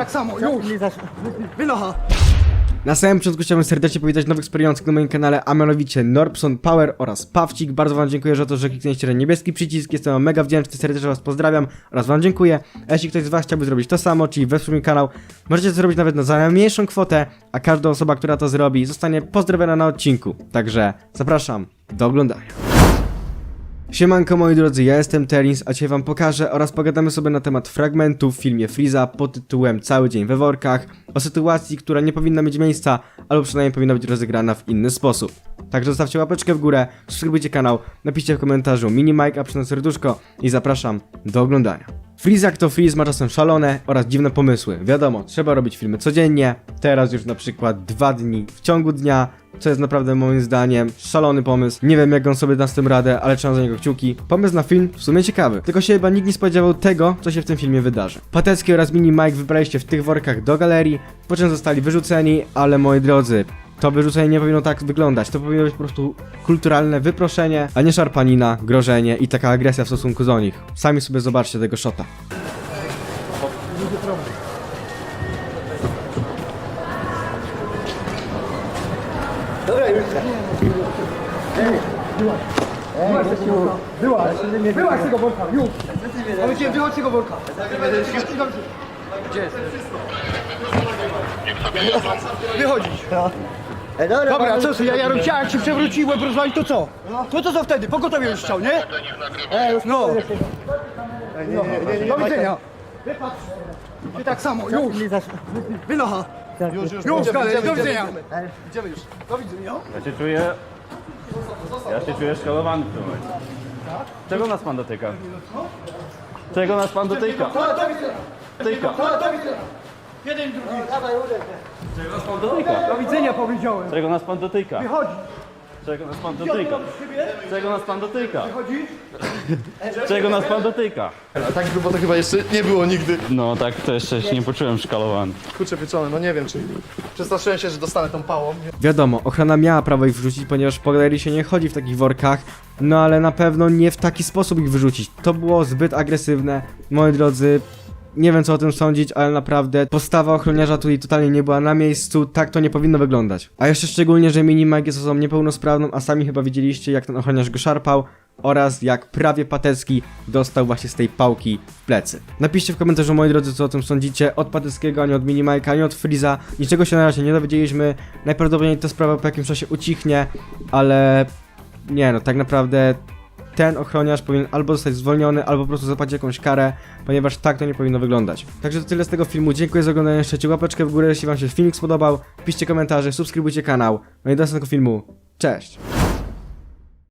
Tak samo, już! Wynocha! Na samym początku chciałbym serdecznie powitać nowych wspierających na moim kanale, a mianowicie Norbson Power oraz Pawcik. Bardzo wam dziękuję za to, że kliknęliście ten niebieski przycisk, jestem wam mega wdzięczny, serdecznie was pozdrawiam oraz wam dziękuję. A jeśli ktoś z was chciałby zrobić to samo, czyli wesprzeć mój kanał, możecie to zrobić nawet na za najmniejszą kwotę, a każda osoba, która to zrobi, zostanie pozdrowiona na odcinku. Także zapraszam do oglądania. Siemanko moi drodzy, ja jestem Terins, a dzisiaj wam pokażę oraz pogadamy sobie na temat fragmentu w filmie Freeza pod tytułem Cały dzień we workach, o sytuacji, która nie powinna mieć miejsca, albo przynajmniej powinna być rozegrana w inny sposób. Także zostawcie łapeczkę w górę, subskrybujcie kanał, napiszcie w komentarzu mini Mike, a przy serduszko i zapraszam do oglądania. Freeze jak to Freeze ma czasem szalone oraz dziwne pomysły. Wiadomo, trzeba robić filmy codziennie, teraz już na przykład dwa dni w ciągu dnia, co jest naprawdę moim zdaniem szalony pomysł. Nie wiem jak on sobie da z tym radę, ale trzymam za niego kciuki. Pomysł na film w sumie ciekawy, tylko się chyba nikt nie spodziewał tego, co się w tym filmie wydarzy. Patecki oraz Mini Mike wybraliście w tych workach do galerii, po czym zostali wyrzuceni, ale moi drodzy, to wyrzucenie nie powinno tak wyglądać. To powinno być po prostu kulturalne wyproszenie, a nie szarpanina, grożenie i taka agresja w stosunku do nich. Sami sobie zobaczcie tego shota. Byłaś! Byłaś z tego worka, już! Powiedziałem, wychodź z tego worka! Gdzie jest? Wychodzić! E, dobra, Dobra, co sobie, ja, ja chciałem, jak się przewróciłem, rozwalić, to co? To to co wtedy? Pogotowie już chciał, nie? E, już No, do widzenia! Wypatrz! Ty tak samo, już! Wynocha! Już, już, Już, idziemy, do widzenia! idziemy. Idziemy już, do widzenia! Ja się czuję. Ja się czuję szkalowany w tym momencie. Czego nas pan dotyka? Czego nas pan dotyka? Do widzenia! Tyka. Do widzenia! Jeden, drugi! Czego nas pan dotyka? Do widzenia powiedziałem! Czego nas pan dotyka? Wychodzi! Czego nas pan dotyka? Czego nas pan dotyka? Wychodzi! Czego nas pan dotyka? A tak grubo to chyba jeszcze nie było nigdy. No tak to jeszcze się nie poczułem szkalowany. Kurczę pieczony, no nie wiem czy... Przestraszyłem się, że dostanę tą pałą. Wiadomo, ochrona miała prawo ich wyrzucić, ponieważ po galerii się nie chodzi w takich workach, no ale na pewno nie w taki sposób ich wyrzucić. To było zbyt agresywne, moi drodzy. Nie wiem co o tym sądzić, ale naprawdę postawa ochroniarza tutaj totalnie nie była na miejscu, tak to nie powinno wyglądać. A jeszcze szczególnie, że Mini Mike jest osobą niepełnosprawną, a sami chyba widzieliście jak ten ochroniarz go szarpał oraz jak prawie Patecki dostał właśnie z tej pałki w plecy. Napiszcie w komentarzu moi drodzy co o tym sądzicie, od Pateckiego, ani od Mini Mike'a, ani od Freeza, niczego się na razie nie dowiedzieliśmy, najprawdopodobniej ta sprawa po jakimś czasie ucichnie, ale nie no, tak naprawdę ten ochroniarz powinien albo zostać zwolniony, albo po prostu zapłacić jakąś karę, ponieważ tak to nie powinno wyglądać. Także to tyle z tego filmu. Dziękuję za oglądanie. Jeszcze łapeczkę w górę, jeśli wam się filmik spodobał. Piszcie komentarze, subskrybujcie kanał. No i do następnego filmu. Cześć!